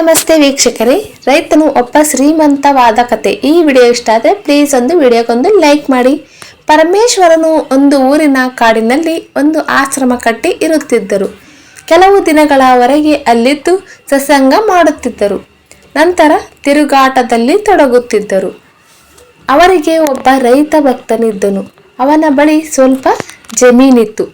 ನಮಸ್ತೆ ವೀಕ್ಷಕರೇ. ರೈತನು ಒಬ್ಬ ಶ್ರೀಮಂತವಾದ ಕತೆ. ಈ ವಿಡಿಯೋ ಇಷ್ಟ ಆದರೆ ಪ್ಲೀಸ್ ಒಂದು ವಿಡಿಯೋಗೊಂದು ಲೈಕ್ ಮಾಡಿ. ಪರಮೇಶ್ವರನು ಒಂದು ಊರಿನ ಕಾಡಿನಲ್ಲಿ ಒಂದು ಆಶ್ರಮ ಕಟ್ಟಿ ಇರುತ್ತಿದ್ದರು. ಕೆಲವು ದಿನಗಳವರೆಗೆ ಅಲ್ಲಿದ್ದು ಸತ್ಸಂಗ ಮಾಡುತ್ತಿದ್ದರು. ನಂತರ ತಿರುಗಾಟದಲ್ಲಿ ತೊಡಗುತ್ತಿದ್ದರು. ಅವರಿಗೆ ಒಬ್ಬ ರೈತ ಭಕ್ತನಿದ್ದನು. ಅವನ ಬಳಿ ಸ್ವಲ್ಪ ಜಮೀನಿತ್ತು.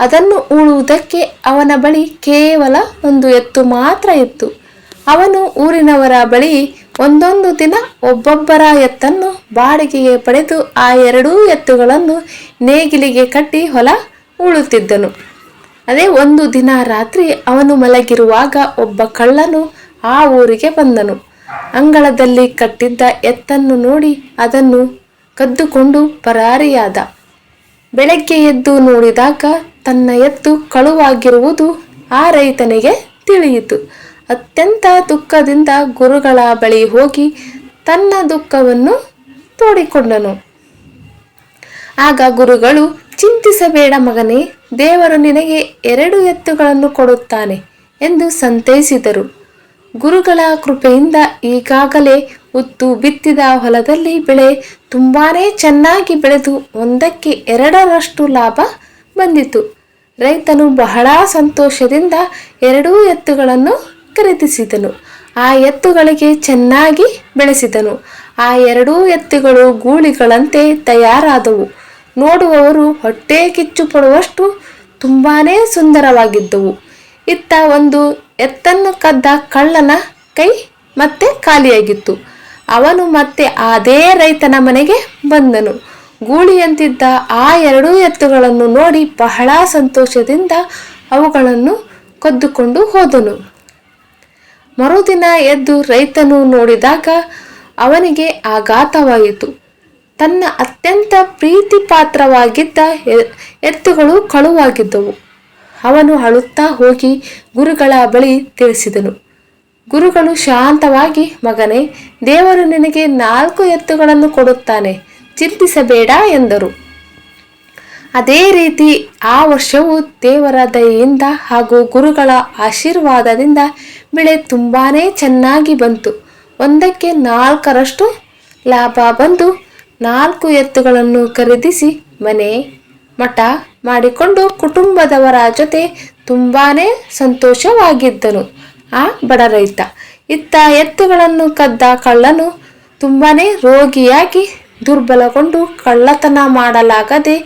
ಅದನ್ನು ಉಳುವುದಕ್ಕೆ ಅವನ ಬಳಿ ಕೇವಲ ಒಂದು ಎತ್ತು ಮಾತ್ರ ಇತ್ತು. ಅವನು ಊರಿನವರ ಬಳಿ ಒಂದೊಂದು ದಿನ ಒಬ್ಬೊಬ್ಬರ ಎತ್ತನ್ನು ಬಾಡಿಗೆಗೆ ಪಡೆದು ಆ ಎರಡೂ ಎತ್ತುಗಳನ್ನು ನೇಗಿಲಿಗೆ ಕಟ್ಟಿ ಹೊಲ ಉಳುತ್ತಿದ್ದನು. ಅದೇ ಒಂದು ದಿನ ರಾತ್ರಿ ಅವನು ಮಲಗಿರುವಾಗ ಒಬ್ಬ ಕಳ್ಳನು ಆ ಊರಿಗೆ ಬಂದನು. ಅಂಗಳದಲ್ಲಿ ಕಟ್ಟಿದ್ದ ಎತ್ತನ್ನು ನೋಡಿ ಅದನ್ನು ಕದ್ದುಕೊಂಡು ಪರಾರಿಯಾದ. ಬೆಳಗ್ಗೆ ಎದ್ದು ನೋಡಿದಾಗ ತನ್ನ ಎತ್ತು ಕಳುವಾಗಿರುವುದು ಆ ರೈತನಿಗೆ ತಿಳಿಯಿತು. ಅತ್ಯಂತ ದುಃಖದಿಂದ ಗುರುಗಳ ಬಳಿ ಹೋಗಿ ತನ್ನ ದುಃಖವನ್ನು ತೋಡಿಕೊಂಡನು. ಆಗ ಗುರುಗಳು, ಚಿಂತಿಸಬೇಡ ಮಗನೇ, ದೇವರು ನಿನಗೆ ಎರಡು ಎತ್ತುಗಳನ್ನು ಕೊಡುತ್ತಾನೆ ಎಂದು ಸಂತೈಸಿದರು. ಗುರುಗಳ ಕೃಪೆಯಿಂದ ಈಗಾಗಲೇ ಉತ್ತು ಬಿತ್ತಿದ ಹೊಲದಲ್ಲಿ ಬೆಳೆ ತುಂಬಾನೇ ಚೆನ್ನಾಗಿ ಬೆಳೆದು ಒಂದಕ್ಕೆ ಎರಡರಷ್ಟು ಲಾಭ ಬಂದಿತು. ರೈತನು ಬಹಳ ಸಂತೋಷದಿಂದ ಎರಡೂ ಎತ್ತುಗಳನ್ನು ಖರೀದಿಸಿದನು ಆ ಎತ್ತುಗಳಿಗೆ ಚೆನ್ನಾಗಿ ಬೆಳೆಸಿದನು. ಆ ಎರಡೂ ಎತ್ತುಗಳು ಗೂಳಿಗಳಂತೆ ತಯಾರಾದವು. ನೋಡುವವರು ಹೊಟ್ಟೆ ಕಿಚ್ಚು ಪಡುವಷ್ಟು ತುಂಬಾ ಸುಂದರವಾಗಿದ್ದವು. ಇತ್ತ ಒಂದು ಎತ್ತನ್ನು ಕದ್ದ ಕಳ್ಳನ ಕೈ ಮತ್ತೆ ಖಾಲಿಯಾಗಿತ್ತು. ಅವನು ಮತ್ತೆ ಅದೇ ರೈತನ ಮನೆಗೆ ಬಂದನು. ಗೂಳಿಯಂತಿದ್ದ ಆ ಎರಡೂ ಎತ್ತುಗಳನ್ನು ನೋಡಿ ಬಹಳ ಸಂತೋಷದಿಂದ ಅವುಗಳನ್ನು ಕದ್ದುಕೊಂಡು ಹೋದನು. ಮರುದಿನ ಎದ್ದು ರೈತನು ನೋಡಿದಾಗ ಅವನಿಗೆ ಆಘಾತವಾಯಿತು. ತನ್ನ ಅತ್ಯಂತ ಪ್ರೀತಿಪಾತ್ರವಾಗಿದ್ದ ಎತ್ತುಗಳು ಕಳುವಾಗಿದ್ದವು. ಅವನು ಅಳುತ್ತಾ ಹೋಗಿ ಗುರುಗಳ ಬಳಿ ತಿಳಿಸಿದನು. ಗುರುಗಳು ಶಾಂತವಾಗಿ, ಮಗನೇ, ದೇವರು ನಿನಗೆ ನಾಲ್ಕು ಎತ್ತುಗಳನ್ನು ಕೊಡುತ್ತಾನೆ, ಚಿಂತಿಸಬೇಡ ಎಂದರು. ಅದೇ ರೀತಿ ಆ ವರ್ಷವು ದೇವರ ದಯೆಯಿಂದ ಹಾಗೂ ಗುರುಗಳ ಆಶೀರ್ವಾದದಿಂದ ಬೆಳೆ ತುಂಬಾನೇ ಚೆನ್ನಾಗಿ ಬಂತು. ಒಂದಕ್ಕೆ ನಾಲ್ಕರಷ್ಟು ಲಾಭ ಬಂದು ನಾಲ್ಕು ಎತ್ತುಗಳನ್ನು ಖರೀದಿಸಿ ಮನೆ ಮಠ ಮಾಡಿಕೊಂಡು ಕುಟುಂಬದವರ ಜೊತೆ ತುಂಬಾನೇ ಸಂತೋಷವಾಗಿದ್ದನು ಆ ಬಡ ರೈತ. ಇತ್ತ ಎತ್ತುಗಳನ್ನು ಕದ್ದ ಕಳ್ಳನು ತುಂಬಾನೇ ರೋಗಿಯಾಗಿ ದುರ್ಬಲಗೊಂಡು ಕಳ್ಳತನ ಮಾಡಲಾಗದೆ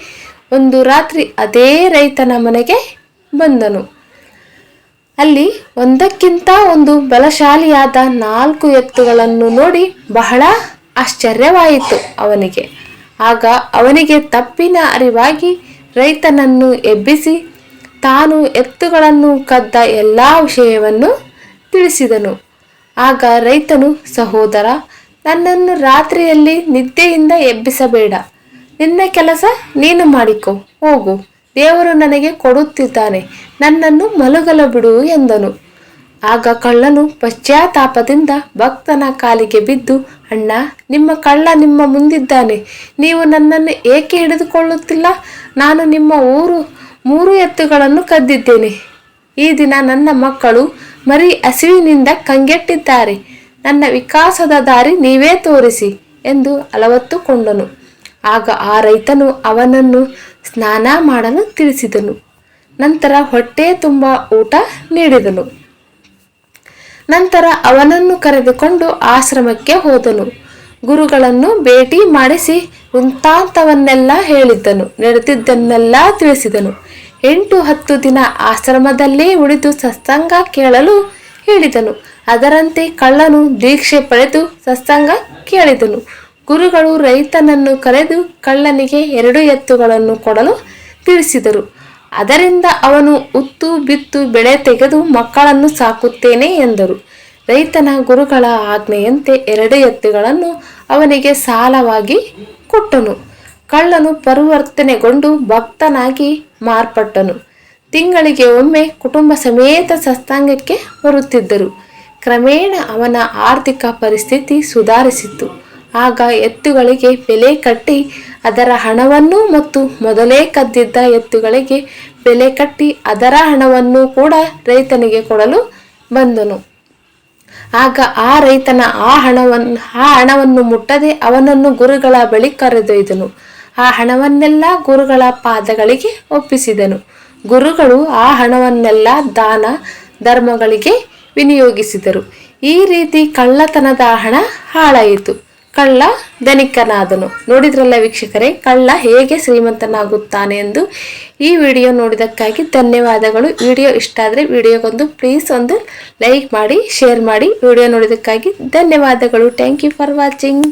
ಒಂದು ರಾತ್ರಿ ಅದೇ ರೈತನ ಮನೆಗೆ ಬಂದನು. ಅಲ್ಲಿ ಒಂದಕ್ಕಿಂತ ಒಂದು ಬಲಶಾಲಿಯಾದ ನಾಲ್ಕು ಎತ್ತುಗಳನ್ನು ನೋಡಿ ಬಹಳ ಆಶ್ಚರ್ಯವಾಯಿತು ಅವನಿಗೆ. ಆಗ ಅವನಿಗೆ ತಪ್ಪಿನ ಅರಿವಾಗಿ ರೈತನನ್ನು ಎಬ್ಬಿಸಿ ತಾನು ಎತ್ತುಗಳನ್ನು ಕದ್ದ ಎಲ್ಲ ವಿಷಯವನ್ನು ತಿಳಿಸಿದನು. ಆಗ ರೈತನು, ಸಹೋದರ, ನನ್ನನ್ನು ರಾತ್ರಿಯಲ್ಲಿ ನಿದ್ದೆಯಿಂದ ಎಬ್ಬಿಸಬೇಡ. ನಿನ್ನ ಕೆಲಸ ನೀನು ಮಾಡಿಕೊ, ಹೋಗು. ದೇವರು ನನಗೆ ಕೊಡುತ್ತಿದ್ದಾನೆ, ನನ್ನನ್ನು ಮಲಗಲು ಬಿಡು ಎಂದನು. ಆಗ ಕಳ್ಳನು ಪಶ್ಚಾತ್ತಾಪದಿಂದ ಭಕ್ತನ ಕಾಲಿಗೆ ಬಿದ್ದು, ಅಣ್ಣ, ನಿಮ್ಮ ಕಳ್ಳ ನಿಮ್ಮ ಮುಂದಿದ್ದಾನೆ, ನೀವು ನನ್ನನ್ನು ಏಕೆ ಹಿಡಿದುಕೊಳ್ಳುತ್ತಿಲ್ಲ? ನಾನು ನಿಮ್ಮ ಊರು, ಮೂರು ಎತ್ತುಗಳನ್ನು ಕದ್ದಿದ್ದೇನೆ. ಈ ದಿನ ನನ್ನ ಮಕ್ಕಳು ಮರಿ ಹಸಿವಿನಿಂದ ಕಂಗೆಟ್ಟಿದ್ದಾರೆ. ನನ್ನ ವಿಕಾಸದ ದಾರಿ ನೀವೇ ತೋರಿಸಿ ಎಂದು ಅಲವತ್ತುಕೊಂಡನು ಆಗ ಆ ರೈತನು ಅವನನ್ನು ಸ್ನಾನ ಮಾಡಲು ತಿಳಿಸಿದನು. ನಂತರ ಹೊಟ್ಟೆ ತುಂಬ ಊಟ ನೀಡಿದನು. ನಂತರ ಅವನನ್ನು ಕರೆದುಕೊಂಡು ಆಶ್ರಮಕ್ಕೆ ಹೋದನು. ಗುರುಗಳನ್ನು ಭೇಟಿ ಮಾಡಿಸಿ ವೃತ್ತಾಂತವನ್ನೆಲ್ಲ ಹೇಳಿದ್ದನು, ನಡೆದಿದ್ದನ್ನೆಲ್ಲ ತಿಳಿಸಿದನು. ಎಂಟು ಹತ್ತು ದಿನ ಆಶ್ರಮದಲ್ಲೇ ಉಳಿದು ಸತ್ಸಂಗ ಕೇಳಲು ಹೇಳಿದನು. ಅದರಂತೆ ಕಳ್ಳನು ದೀಕ್ಷೆ ಪಡೆದು ಸತ್ಸಂಗ ಕೇಳಿದನು. ಗುರುಗಳು ರೈತನನ್ನು ಕರೆದು ಕಳ್ಳನಿಗೆ ಎರಡು ಎತ್ತುಗಳನ್ನು ಕೊಡಲು ತಿಳಿಸಿದರು. ಅದರಿಂದ ಅವನು ಉತ್ತು ಬಿತ್ತು ಬೆಳೆ ತೆಗೆದು ಮಕ್ಕಳನ್ನು ಸಾಕುತ್ತೇನೆ ಎಂದರು. ರೈತನ ಗುರುಗಳ ಆಜ್ಞೆಯಂತೆ ಎರಡು ಎತ್ತುಗಳನ್ನು ಅವನಿಗೆ ಸಾಲವಾಗಿ ಕೊಟ್ಟನು. ಕಳ್ಳನು ಪರಿವರ್ತನೆಗೊಂಡು ಭಕ್ತನಾಗಿ ಮಾರ್ಪಟ್ಟನು. ತಿಂಗಳಿಗೆ ಒಮ್ಮೆ ಕುಟುಂಬ ಸಮೇತ ಸಸ್ತಾಂಗಕ್ಕೆ ಬರುತ್ತಿದ್ದರು. ಕ್ರಮೇಣ ಅವನ ಆರ್ಥಿಕ ಪರಿಸ್ಥಿತಿ ಸುಧಾರಿಸಿತು ಆಗ ಎತ್ತುಗಳಿಗೆ ಬೆಲೆ ಕಟ್ಟಿ ಅದರ ಹಣವನ್ನು ಮತ್ತು ಮೊದಲೇ ಕದ್ದಿದ್ದ ಎತ್ತುಗಳಿಗೆ ಬೆಲೆ ಕಟ್ಟಿ ಅದರ ಹಣವನ್ನು ಕೂಡ ರೈತನಿಗೆ ಕೊಡಲು ಬಂದನು. ಆಗ ಆ ರೈತನ ಆ ಹಣವನ್ನು ಆ ಹಣವನ್ನು ಮುಟ್ಟದೆ ಅವನನ್ನು ಗುರುಗಳ ಬಳಿ ಕರೆದೊಯ್ದನು. ಆ ಹಣವನ್ನೆಲ್ಲ ಗುರುಗಳ ಪಾದಗಳಿಗೆ ಒಪ್ಪಿಸಿದನು. ಗುರುಗಳು ಆ ಹಣವನ್ನೆಲ್ಲ ದಾನ ಧರ್ಮಗಳಿಗೆ ವಿನಿಯೋಗಿಸಿದರು. ಈ ರೀತಿ ಕಳ್ಳತನದ ಹಣ ಹಾಳಾಯಿತು. ಕಳ್ಳ ಧನಿಕನಾದನು. ನೋಡಿದ್ರಲ್ಲ ವೀಕ್ಷಕರೇ, ಕಳ್ಳ ಹೇಗೆ ಶ್ರೀಮಂತನಾಗುತ್ತಾನೆ ಎಂದು ಈ ವಿಡಿಯೋ ನೋಡಿದಕ್ಕಾಗಿ ಧನ್ಯವಾದಗಳು. ವಿಡಿಯೋ ಇಷ್ಟ ಆದರೆ ವಿಡಿಯೋಗೊಂದು ಪ್ಲೀಸ್ ಒಂದು ಲೈಕ್ ಮಾಡಿ, ಶೇರ್ ಮಾಡಿ. ವಿಡಿಯೋ ನೋಡಿದಕ್ಕಾಗಿ ಧನ್ಯವಾದಗಳು. Thank you for watching.